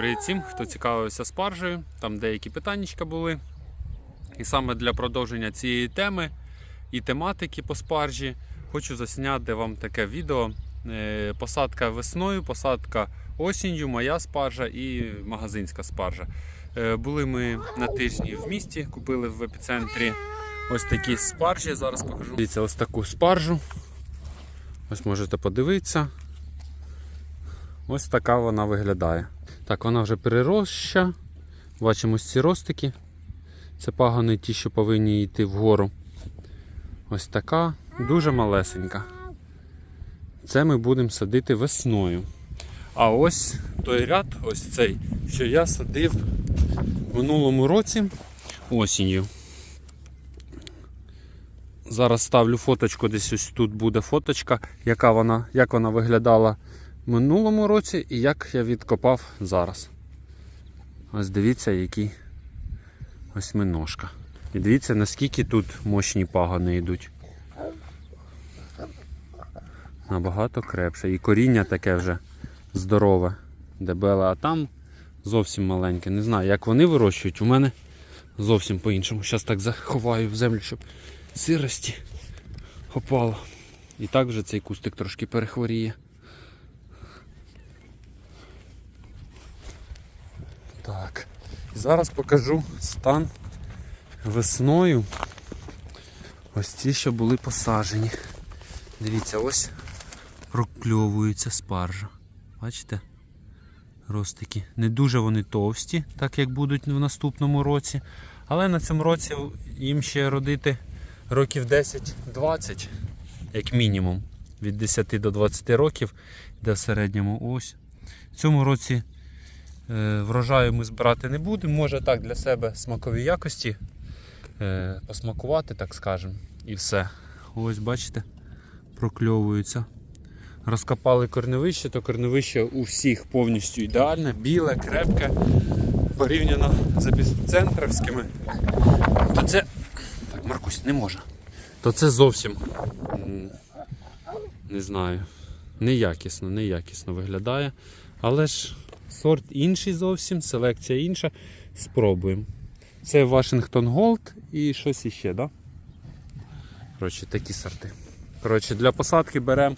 Привіт всім, хто цікавився спаржею. Там деякі питаннячка були. І саме для продовження цієї теми і тематики по спаржі хочу засняти вам таке відео. Е, Посадка весною, посадка осінню, моя спаржа і магазинська спаржа. Е, Були ми на тижні в місті, купили в епіцентрі ось такі спаржі. Зараз покажу. Дивіться, ось таку спаржу. Ось можете подивитися. Ось така вона виглядає. Так, вона вже перероща. Бачимо ось ці ростики. Це пагони ті, що повинні йти вгору. Ось така, дуже малесенька. Це ми будемо садити весною. А ось той ряд, ось цей, що я садив минулому році осінню. Зараз ставлю фоточку, десь ось тут буде фоточка, яка вона, як вона виглядала минулому році і як я відкопав зараз. Ось дивіться, який ось миножка. І дивіться, наскільки тут мощні пагони йдуть. Набагато крепше. І коріння таке вже здорове, дебеле, а там зовсім маленьке. Не знаю, як вони вирощують, у мене зовсім по-іншому. Зараз так заховаю в землю, щоб сирості опало. І так вже цей кустик трошки перехворіє. Так. Зараз покажу стан весною. Ось ці, що були посаджені. Дивіться, ось прокльовується спаржа. Бачите? Ростики. Не дуже вони товсті, так як будуть в наступному році. Але на цьому році їм ще родити років 10-20, як мінімум. Від 10 до 20 років, де в середньому ось. В цьому році Врожаю ми збирати не будемо. Може так для себе смакові якості е, посмакувати, так скажемо. І все. Ось бачите, прокльовується. Розкопали корневище, то корневище у всіх повністю ідеальне, біле, крепке, порівняно з епіцентровськими. То це. Так, Маркусь, не може. То це зовсім не знаю. Неякісно, неякісно виглядає. Але ж сорт інший зовсім, селекція інша. Спробуємо. Це Вашингтон Голд і щось іще, да? Коротше, такі сорти. Коротше, для посадки беремо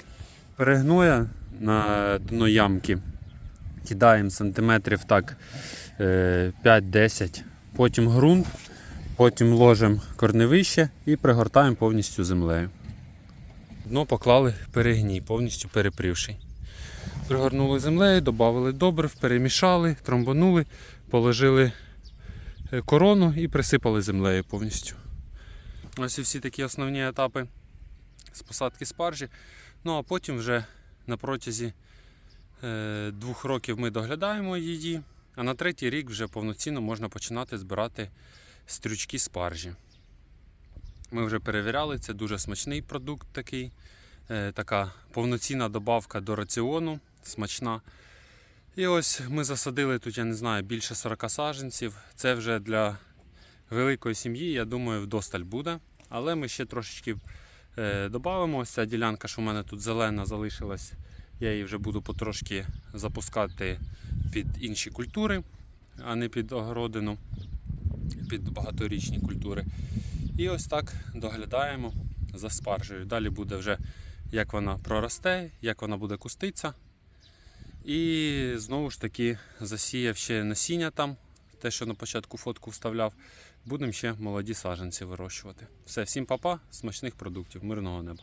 перегноя на дно ямки. Кидаємо сантиметрів так е, 5-10, потім ґрунт, потім ложимо корневище і пригортаємо повністю землею. Дно поклали перегній, повністю перепрівший. Пригорнули землею, додали добрив, перемішали, тромбанули, положили е, корону і присипали землею повністю. Ось і всі такі основні етапи з посадки спаржі. Ну а потім вже на протязі е, двох років ми доглядаємо її, а на третій рік вже повноцінно можна починати збирати стрючки спаржі. Ми вже перевіряли, це дуже смачний продукт такий. Е, така повноцінна добавка до раціону, смачна. І ось ми засадили тут, я не знаю, більше 40 саджанців. Це вже для великої сім'ї, я думаю, вдосталь буде. Але ми ще трошечки е, додамо. Ця ділянка, що в мене тут зелена залишилась, я її вже буду потрошки запускати під інші культури, а не під огородину, під багаторічні культури. І ось так доглядаємо за спаржею. Далі буде вже як вона проросте, як вона буде куститися. І знову ж таки засіяв ще насіння там, те, що на початку фотку вставляв. Будемо ще молоді саджанці вирощувати. Все, всім папа, смачних продуктів, мирного неба.